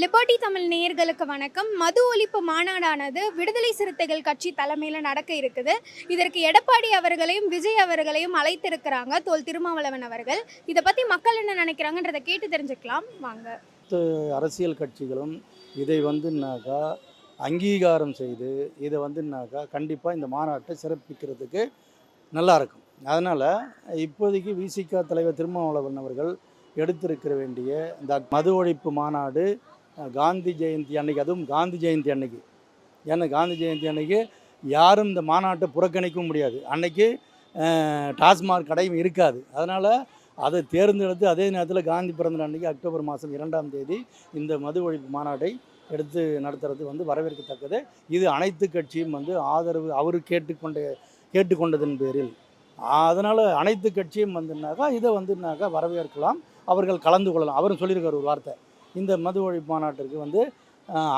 Liberty Tamil நேயர்களுக்கு வணக்கம். மது ஒழிப்பு மாநாடானது விடுதலை சிறுத்தைகள் கட்சி தலைமையில் நடக்க இருக்குது. இதற்கு எடப்பாடி அவர்களையும் விஜய் அவர்களையும் அழைத்திருக்கிறாங்க தோல் திருமாவளவன் அவர்கள். இதை பற்றி மக்கள் என்ன நினைக்கிறாங்கன்றதை கேட்டு தெரிஞ்சுக்கலாம். வாங்க. அரசியல் கட்சிகளும் இதை வந்துன்னாக்கா அங்கீகாரம் செய்து இதை வந்துன்னாக்கா கண்டிப்பாக இந்த மாநாட்டை சிறப்பிக்கிறதுக்கு நல்லா இருக்கும். அதனால் இப்போதைக்கு விசிகா தலைவர் திருமாவளவன் அவர்கள் எடுத்திருக்கிற வேண்டிய இந்த மது ஒழிப்பு மாநாடு காந்தி ஜெயந்தி அன்னைக்கு அதுவும் காந்தி ஜெயந்தி அன்னைக்கு. ஏன்னா காந்தி ஜெயந்தி அன்னைக்கு யாரும் இந்த மாநாட்டை புறக்கணிக்கவும் முடியாது. அன்னைக்கு டாஸ்மாக் கடையும் இருக்காது. அதனால் அதை தேர்ந்தெடுத்து அதே நேரத்தில் காந்தி பிறந்த அன்னைக்கு அக்டோபர் மாதம் இரண்டாம் தேதி இந்த மது ஒழிப்பு மாநாட்டை எடுத்து நடத்துறது வந்து வரவேற்கத்தக்கது. இது அனைத்து கட்சியும் வந்து ஆதரவு அவர் கேட்டுக்கொண்ட கேட்டுக்கொண்டதன் பேரில். அதனால் அனைத்து கட்சியும் வந்துனாக்கா இதை வந்துனாக்கா வரவேற்கலாம். அவர்கள் கலந்து கொள்ளலாம். அவரும் சொல்லியிருக்கார் ஒரு வார்த்தை. இந்த மது ஒழிப்பு மாநாட்டிற்கு வந்து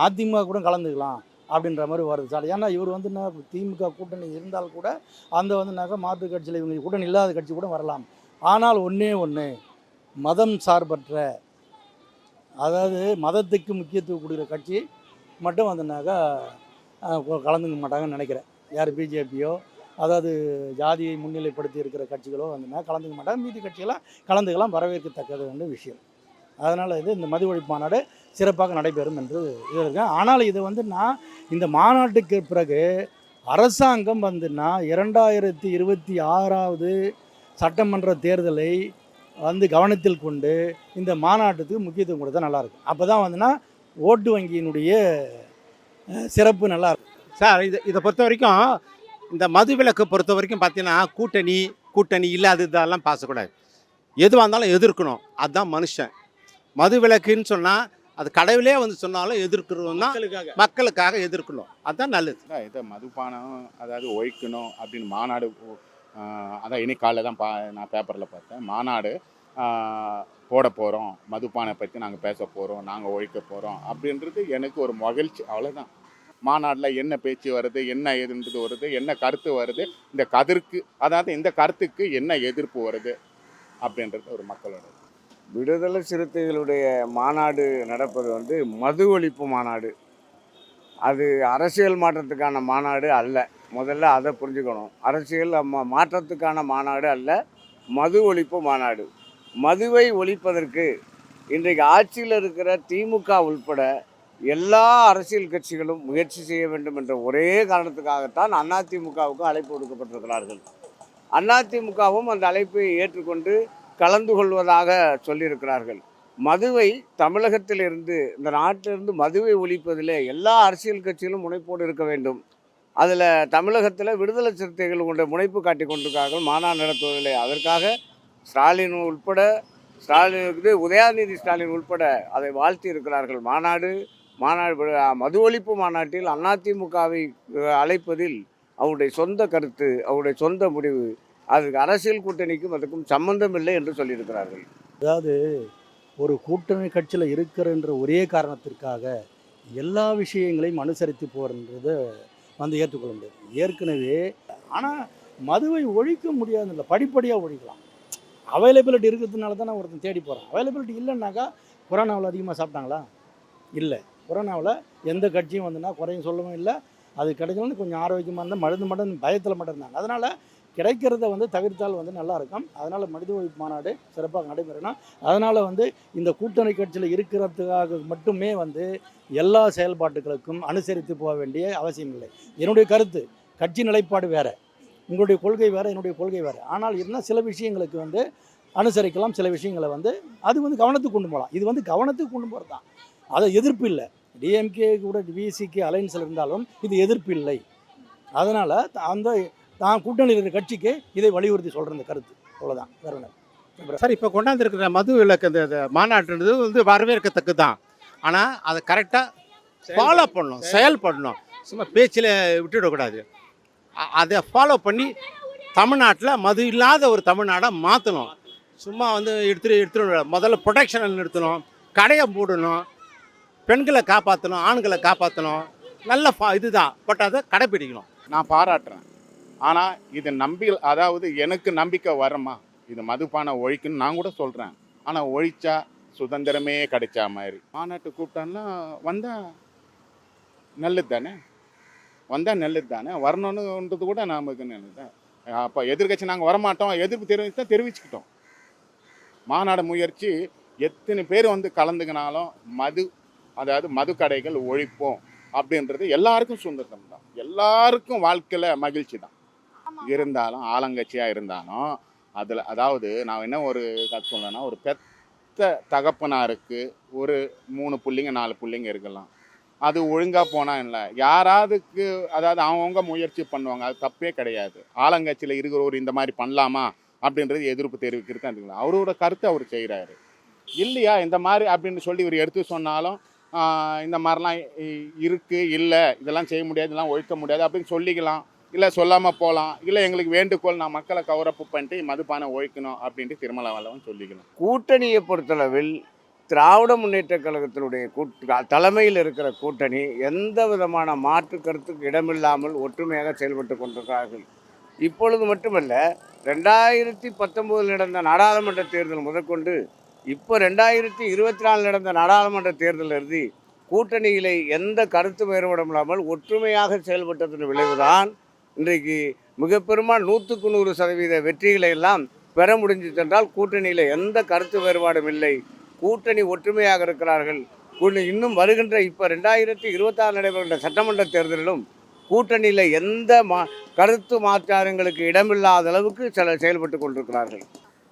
அதிமுக கூட கலந்துக்கலாம் அப்படின்ற மாதிரி வருது சார். ஏன்னா இவர் வந்து என்ன திமுக கூட்டணி இருந்தால் கூட அந்த வந்துனாக்கா மாற்று கட்சியில் இவங்க கூட்டணி இல்லாத கட்சி கூட வரலாம். ஆனால் ஒன்றே ஒன்று மதம் சார்பற்ற அதாவது மதத்துக்கு முக்கியத்துவம் கொடுக்குற கட்சி மட்டும் வந்துனாக்கா கலந்துக்க மாட்டாங்கன்னு நினைக்கிறேன். யார் பிஜேபியோ அதாவது ஜாதியை முன்னிலைப்படுத்தி இருக்கிற கட்சிகளோ வந்துன்னா கலந்துக்க மாட்டாங்க. மீதி கட்சிகளாம் கலந்துக்கலாம் வரவேற்கத்தக்கது வந்து விஷயம். அதனால் இது இந்த மது ஒழிப்பு மாநாடு சிறப்பாக நடைபெறும் என்று இது இருக்கேன் ஆனால் இது வந்து நான் இந்த மாநாட்டுக்கு பிறகு அரசாங்கம் வந்துன்னா இரண்டாயிரத்தி இருபத்தி ஆறாவது சட்டமன்ற தேர்தலை வந்து கவனத்தில் கொண்டு இந்த மாநாட்டுக்கு முக்கியத்துவம் கொடுத்தா நல்லாயிருக்கும் அப்போ தான் வந்துன்னா ஓட்டு வங்கியினுடைய சிறப்பு நல்லா இருக்கும். சார் இது இதை பொறுத்த வரைக்கும் இந்த மது விலக்கு பொறுத்த வரைக்கும் பார்த்தீங்கன்னா கூட்டணி கூட்டணி இல்லாததெல்லாம் பேசக்கூடாது. எதுவாக இருந்தாலும் எதிர்க்கணும். அதுதான் மனுஷன். மது விலக்குன்னு சொன்னால் அது கடவுளே வந்து சொன்னாலும் எதிர்க்கிறோம் தான் மக்களுக்காக. எதிர்க்கணும். அதுதான் நல்லது. இதை மதுபானம் அதாவது ஒழிக்கணும் அப்படின்னு மாநாடு அதான் இன்னைக்கு காலைல தான் பா நான் பேப்பரில் பார்த்தேன். மாநாடு போட போகிறோம் மதுபானை பற்றி நாங்கள் பேச போகிறோம் நாங்கள் ஒழிக்க போகிறோம் அப்படின்றது எனக்கு ஒரு மகிழ்ச்சி. அவ்வளோதான் மாநாட்டில் என்ன பேச்சு வருது என்ன ஏதுன்றது வருது என்ன கருத்து வருது இந்த கதிர்க்கு அதாவது இந்த கருத்துக்கு என்ன எதிர்ப்பு வருது அப்படின்றது ஒரு மக்களோட விடுதலை சிறுத்தைகளுடைய மாநாடு நடப்பது வந்து மது ஒழிப்பு மாநாடு. அது அரசியல் மாற்றத்துக்கான மாநாடு அல்ல. முதல்ல அதை புரிஞ்சுக்கணும். அரசியல் மாற்றத்துக்கான மாநாடு அல்ல மது ஒழிப்பு மாநாடு. மதுவை ஒழிப்பதற்கு இன்றைக்கு ஆட்சியில் இருக்கிற திமுக உள்பட எல்லா அரசியல் கட்சிகளும் முயற்சி செய்ய வேண்டும் என்ற ஒரே காரணத்துக்காகத்தான் அதிமுகவுக்கு அழைப்பு கொடுக்கப்பட்டிருக்கிறார்கள் அதிமுகவும் அந்த அழைப்பை ஏற்றுக்கொண்டு கலந்து கொள்வதாக சொல்லியிருக்கிறார்கள். மதுவை தமிழகத்திலிருந்து இந்த நாட்டிலிருந்து மதுவை ஒழிப்பதில் எல்லா அரசியல் கட்சிகளும் முனைப்போடு இருக்க வேண்டும். அதில் தமிழகத்தில் விடுதலை சிறுத்தைகள் கொண்ட முனைப்பு காட்டி கொண்டிருக்கார்கள் மாநாடு நடத்துவதில்லை அதற்காக ஸ்டாலின் உட்பட ஸ்டாலின் இது உதயாநிதி ஸ்டாலின் உட்பட அதை வாழ்த்தி இருக்கிறார்கள். மாநாடு மாநாடு மது ஒழிப்பு மாநாட்டில் அதிமுகவை அழைப்பதில் அவருடைய சொந்த கருத்து அவருடைய சொந்த முடிவு அதுக்கு அரசியல் கூட்டணிக்கும் அதுக்கும் சம்பந்தம் இல்லை என்று சொல்லியிருக்கிறார்கள். அதாவது ஒரு கூட்டணி கட்சியில் இருக்கிறன்ற ஒரே காரணத்திற்காக எல்லா விஷயங்களையும் அனுசரித்து போகிறன்றத வந்து ஏற்றுக்கொள்ள முடியாது. ஏற்கனவே ஆனால் மதுவை ஒழிக்க முடியாதுல்ல படிப்படியாக ஒழிக்கலாம். அவைலபிலிட்டி இருக்கிறதுனால தானே ஒருத்தன் தேடி போகிறான் அவைலபிலிட்டி இல்லைன்னாக்கா கொரோனாவில் அதிகமாக சாப்பிட்டாங்களா? இல்லை. கொரோனாவில் எந்த கட்சியும் வந்துன்னா குறையும் சொல்லவும் இல்லை. அது கிடைக்கலன்னு கொஞ்சம் ஆரோக்கியமாக இருந்தால் மருந்து மட்டும் பயத்தில் மட்டும் இருந்தாங்க அதனால் கிடைக்கிறத வந்து தவிர்த்தால் வந்து நல்லா இருக்கும் அதனால் மனித ஒழிப்பு மாநாடு சிறப்பாக நடைபெறணும் அதனால் வந்து இந்த கூட்டணி கட்சியில் இருக்கிறதுக்காக மட்டுமே வந்து எல்லா செயல்பாட்டுகளுக்கும் அனுசரித்து போக வேண்டிய அவசியம் இல்லை. என்னுடைய கருத்து கட்சி நிலைப்பாடு வேறு உங்களுடைய கொள்கை வேறு என்னுடைய கொள்கை வேறு. ஆனால் இருந்தால் சில விஷயங்களுக்கு வந்து அனுசரிக்கலாம் சில விஷயங்களை வந்து அது வந்து கவனத்துக்கு கொண்டு போகலாம். இது வந்து கவனத்துக்கு கொண்டு போகிறது தான். அதை எதிர்ப்பு இல்லை. டிஎம்கே கூட விசிக்கு அலைன்ஸில் இருந்தாலும் இது எதிர்ப்பு இல்லை. அதனால் அந்த தான் கூட்டணியில் இருக்கிற கட்சிக்கு இதை வலியுறுத்தி சொல்கிற இந்த கருத்து. அவ்வளோதான் வேற சார் இப்போ கொண்டாந்துருக்கிற மது விலக்கு இந்த மாநாட்டுன்றது வந்து வரவேற்கத்தக்கு தான் ஆனால் அதை கரெக்டாக ஃபாலோ பண்ணணும் செயல்படணும். சும்மா பேச்சில் விட்டுவிடக்கூடாது அ- அதை ஃபாலோ பண்ணி தமிழ்நாட்டில் மது இல்லாத ஒரு தமிழ்நாடாக மாற்றணும் சும்மா வந்து எடுத்துட்டு எடுத்துட்டு முதல்ல ப்ரொடெக்ஷனை நிறுத்தணும் கடையை மூடணும் பெண்களை காப்பாற்றணும் ஆண்களை காப்பாற்றணும் நல்ல ஃபா இதுதான். பட் அதை கடைப்பிடிக்கணும். நான் பாராட்டுறேன். ஆனால் இது நம்பி அதாவது எனக்கு நம்பிக்கை வரமா? இது மதுபான ஒழிக்குன்னு நான் கூட சொல்கிறேன் ஆனால் ஒழிச்சா சுதந்திரமே கிடைச்சா மாதிரி. மாநாட்டு கூப்பிட்டான்னா வந்தால் நல்லது தானே? வந்தால் நல்லது தானே? வரணுன்றது கூட நமக்கு நல்லது அப்போ எதிர்கட்சி நாங்கள் வரமாட்டோம். எதிர்ப்பு தெரிவித்தா தெரிவிச்சுக்கிட்டோம். மாநாடு முயற்சி எத்தனை பேர் வந்து கலந்துக்கினாலும் மது அதாவது மது கடைகள் ஒழிப்போம் அப்படின்றது எல்லாருக்கும் சுதந்திரம் தான். எல்லாருக்கும் வாழ்க்கையில் மகிழ்ச்சி தான். இருந்தாலும் ஆலங்கட்சியாக இருந்தாலும் அதில் அதாவது நான் என்ன ஒரு கற்று சொல்லணும்னா ஒரு பெத்த தகப்பனாருக்கு ஒரு மூணு பிள்ளைங்க நாலு பிள்ளைங்க இருக்கலாம். அது ஒழுங்காக போனால் இல்லை யாராவதுக்கு அதாவது அவங்கவுங்க முயற்சி பண்ணுவாங்க அது தப்பே கிடையாது. ஆலங்கட்சியில் இருக்கிறவர் இந்த மாதிரி பண்ணலாமா? அப்படின்றது எதிர்ப்பு தெரிவிக்கிறது தான் அவரோட கருத்தை அவர் செய்கிறாரு இல்லையா? இந்த மாதிரி அப்படின்னு சொல்லி இவர் எடுத்து சொன்னாலும் இந்த மாதிரிலாம் இருக்குது இல்லை இதெல்லாம் செய்ய முடியாது இதெல்லாம் ஒழிக்க முடியாது அப்படின்னு சொல்லிக்கலாம். இல்லை சொல்லாமல் போகலாம் இல்லை எங்களுக்கு வேண்டுகோள் நான் மக்களை கவரப்பு பண்ணிட்டு மதுபானை ஒழிக்கணும் அப்படின்ட்டு திருமலா வல்லவன் சொல்லிக்கலாம் கூட்டணியை பொறுத்தளவில் திராவிட முன்னேற்ற கழகத்தினுடைய கூட்டு தலைமையில் இருக்கிற கூட்டணி எந்த விதமான மாற்று கருத்துக்கு இடமில்லாமல் ஒற்றுமையாக செயல்பட்டு கொண்டிருக்கிறார்கள். இப்பொழுது மட்டுமல்ல ரெண்டாயிரத்தி பத்தொம்போதில் நடந்த நாடாளுமன்ற தேர்தல் முதற்கொண்டு இப்போ ரெண்டாயிரத்தி இருபத்தி நாலு நடந்த நாடாளுமன்ற தேர்தல் இறுதி கூட்டணியிலே எந்த கருத்து வேறுபாடும் இல்லாமல் ஒற்றுமையாக செயல்பட்டதன் விளைவுதான் இன்றைக்கு மிக பெருமா நூற்றுக்கு நூறு சதவீத வெற்றிகளை எல்லாம் பெற முடிஞ்சது என்றால் கூட்டணியில் எந்த கருத்து வேறுபாடும் இல்லை. கூட்டணி ஒற்றுமையாக இருக்கிறார்கள். கூட்டணி இன்னும் வருகின்ற இப்போ ரெண்டாயிரத்தி இருபத்தாறு நடைபெறுகின்ற சட்டமன்ற தேர்தலிலும் கூட்டணியில் எந்த மா கருத்து மாற்றாரங்களுக்கு இடமில்லாத அளவுக்கு சில செயல்பட்டு கொண்டிருக்கிறார்கள்.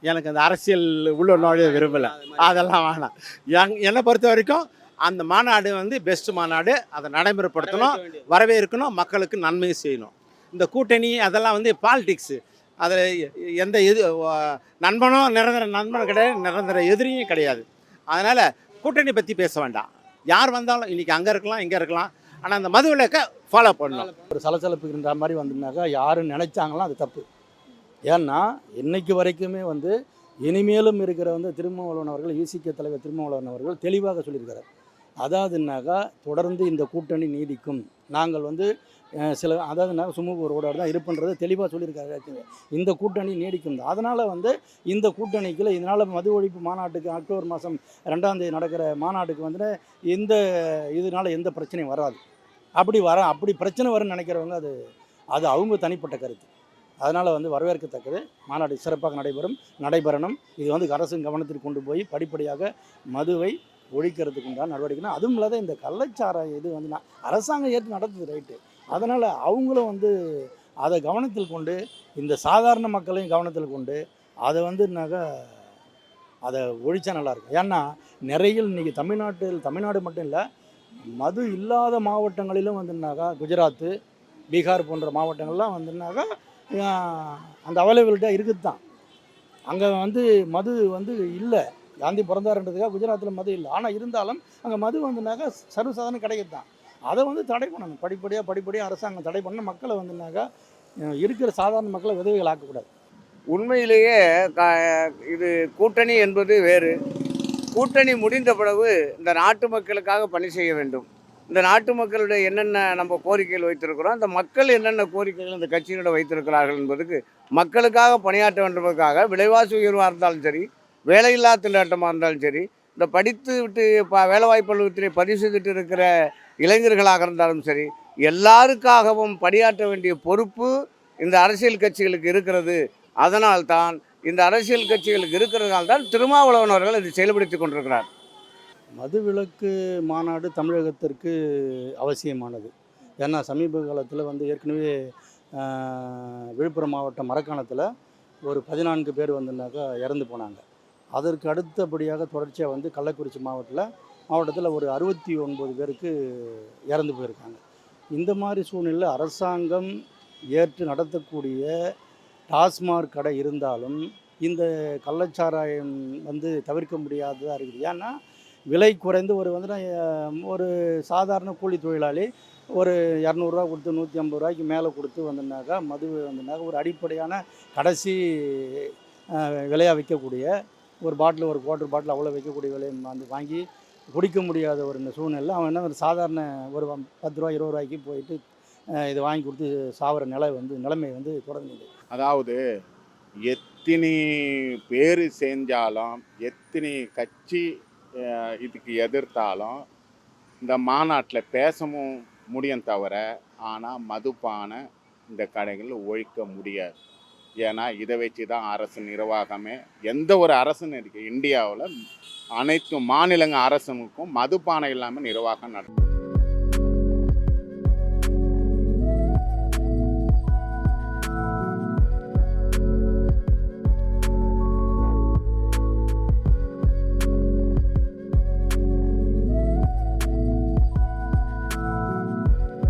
எனக்கு அந்த அரசியல் உள்ள நுழைய விரும்பலை. அதெல்லாம் வேணாம். என் என்னை பொறுத்த வரைக்கும் அந்த மாநாடு வந்து பெஸ்ட் மாநாடு. அதை நடைமுறைப்படுத்தணும் வரவேற்கணும் மக்களுக்கு நன்மை செய்யணும். இந்த கூட்டணி அதெல்லாம் வந்து பாலிடிக்ஸு அதில் எந்த எது நண்பனோ நண்பனும் நிரந்தர நண்பனும் கிடையாது நிரந்தர எதிரியும் கிடையாது. அதனால் கூட்டணி பற்றி பேச வேண்டாம். யார் வந்தாலும் இன்றைக்கி அங்கே இருக்கலாம் இங்கே இருக்கலாம். ஆனால் அந்த மது விளக்கை ஃபாலோ பண்ணணும். ஒரு சலசலப்பு இருந்த மாதிரி வந்தோம்னாக்கா யாரும் நினைச்சாங்களோ அது தப்பு. ஏன்னா இன்னைக்கு வரைக்குமே வந்து இனிமேலும் இருக்கிற வந்து திருமாவளவன் அவர்கள் ஈசிக்க தலைவர் திருமாவளவன் அவர்கள் தெளிவாக சொல்லியிருக்கிறார். அதாவதுனாக்கா தொடர்ந்து இந்த கூட்டணி நீடிக்கும். நாங்கள் வந்து சில அதாவது சுமூக ஒருவோடு தான் இருப்புன்றது தெளிவாக சொல்லியிருக்காரு இந்த கூட்டணி நீடிக்கும். அதனால் வந்து இந்த கூட்டணிக்கில் இதனால் மது ஒழிப்பு மாநாட்டுக்கு அக்டோபர் மாதம் ரெண்டாம் தேதி நடக்கிற மாநாட்டுக்கு வந்து இந்த இதனால் எந்த பிரச்சனையும் வராது. அப்படி வர அப்படி பிரச்சனை வரும்னு நினைக்கிறவங்க அது அது அவங்க தனிப்பட்ட கருத்து. அதனால் வந்து வரவேற்கத்தக்கது. மாநாடு சிறப்பாக நடைபெறும் நடைபெறணும். இது வந்து அரசின் கவனத்திற்கு கொண்டு போய் படிப்படியாக மதுவை ஒழிக்கிறதுக்கு உண்டான நடவடிக்கைனா அதுவும் இல்லாத இந்த கள்ளச்சாராய இது வந்து நான் அரசாங்கம் ஏற்று நடத்துது ரைட்டு. அதனால் அவங்களும் வந்து அதை கவனத்தில் கொண்டு இந்த சாதாரண மக்களையும் கவனத்தில் கொண்டு அதை வந்துனாக்கா அதை ஒழிச்சா நல்லாயிருக்கும் ஏன்னா நிறைய இன்றைக்கி தமிழ்நாட்டில் தமிழ்நாடு மட்டும் இல்லை மது இல்லாத மாவட்டங்களிலும் வந்துனாக்கா குஜராத்து பீகார் போன்ற மாவட்டங்கள்லாம் வந்துனாக்கா அந்த அவைலபிலிட்டியாக இருக்குது தான் அங்கே வந்து மது வந்து இல்லை. காந்தி பிறந்தாருன்றதுக்காக குஜராத்தில் மது இல்லை. ஆனால் இருந்தாலும் அங்கே மது வந்துனாக்கா சர்வசாதாரண கிடைக்குது தான். அதை வந்து தடை பண்ணணும். படிப்படியாக படிப்படியாக அரசாங்கம் தடை பண்ண மக்களை வந்துனாக்கா இருக்கிற சாதாரண மக்களை விதவைகள் ஆக்கக்கூடாது. உண்மையிலேயே இது கூட்டணி என்பது வேறு. கூட்டணி முடிந்த பிறகு இந்த நாட்டு மக்களுக்காக பணி செய்ய வேண்டும். இந்த நாட்டு மக்களுடைய என்னென்ன நம்ம கோரிக்கைகள் வைத்திருக்கிறோம் அந்த மக்கள் என்னென்ன கோரிக்கைகள் இந்த கட்சியினோட வைத்திருக்கிறார்கள் என்பதுக்கு மக்களுக்காக பணியாற்ற வேண்டுவதற்காக விலைவாசி உயர்வாக இருந்தாலும் சரி வேலையில்லா திண்டாட்டமாக இருந்தாலும் சரி இந்த படித்து விட்டு ப வேலைவாய்ப்பு பதிவு செய்துட்டு இருக்கிற இளைஞர்களாக இருந்தாலும் சரி எல்லாருக்காகவும் பணியாற்ற வேண்டிய பொறுப்பு இந்த அரசியல் கட்சிகளுக்கு இருக்கிறது. அதனால்தான் இந்த அரசியல் கட்சிகளுக்கு இருக்கிறதுனால தான் திருமாவளவன் அவர்கள் இதை செயல்படுத்தி கொண்டிருக்கிறார். மதுவிலக்கு மாநாடு தமிழகத்திற்கு அவசியமானது. ஏன்னா சமீப காலத்தில் வந்து ஏற்கனவே விழுப்புரம் மாவட்டம் மரக்காணத்தில் ஒரு பதினான்கு பேர் வந்துனாக்கா இறந்து போனாங்க. அதற்கு அடுத்தபடியாக தொடர்ச்சியாக வந்து கள்ளக்குறிச்சி மாவட்டத்தில் மாவட்டத்தில் ஒரு அறுபத்தி ஒன்பது பேருக்கு இறந்து போயிருக்காங்க. இந்த மாதிரி சூழ்நிலையில் அரசாங்கம் ஏற்று நடத்தக்கூடிய டாஸ்மாக் கடை இருந்தாலும் இந்த கள்ளச்சாராயம் வந்து தவிர்க்க முடியாததாக இருக்குது. ஏன்னா விலை குறைந்து ஒரு வந்து ஒரு சாதாரண கூலி தொழிலாளி ஒரு இரநூறுவா கொடுத்து நூற்றி ஐம்பது ரூபாய்க்கு மேலே கொடுத்து வந்தோம்னாக்கா மது வந்தோம்னாக்கா ஒரு அடிப்படையான கடைசி விலையாக விற்கக்கூடிய ஒரு பாட்டில் ஒரு குவார்ட்டர் பாட்டில் அவ்வளோ விற்கக்கூடிய விலையை வந்து வாங்கி குடிக்க முடியாத ஒரு இந்த சூழ்நிலை அவன் என்ன ஒரு சாதாரண ஒரு பத்து ரூபா இருபது ரூபாய்க்கு போயிட்டு இது இதை வாங்கி கொடுத்து சாவர நிலை வந்து நிலைமை வந்து தொடங்குது அதாவது எத்தனை பேர் செஞ்சாலும் எத்தனை கட்சி இதுக்கு எதிர்த்தாலும் இந்த மாநாட்டில் பேசவும் முடியும் தவிர ஆனால் மதுப்பான இந்த கடைகள் ஒழிக்க முடியாது. ஏன்னா இதை வச்சு தான் அரசு நிர்வாகமே எந்த ஒரு அரசுன்னு இருக்குது இந்தியாவில் அனைத்து மாநிலங்க அரசுக்கும் மதுபானம் இல்லாமல் நிர்வாகம் நடக்கும்.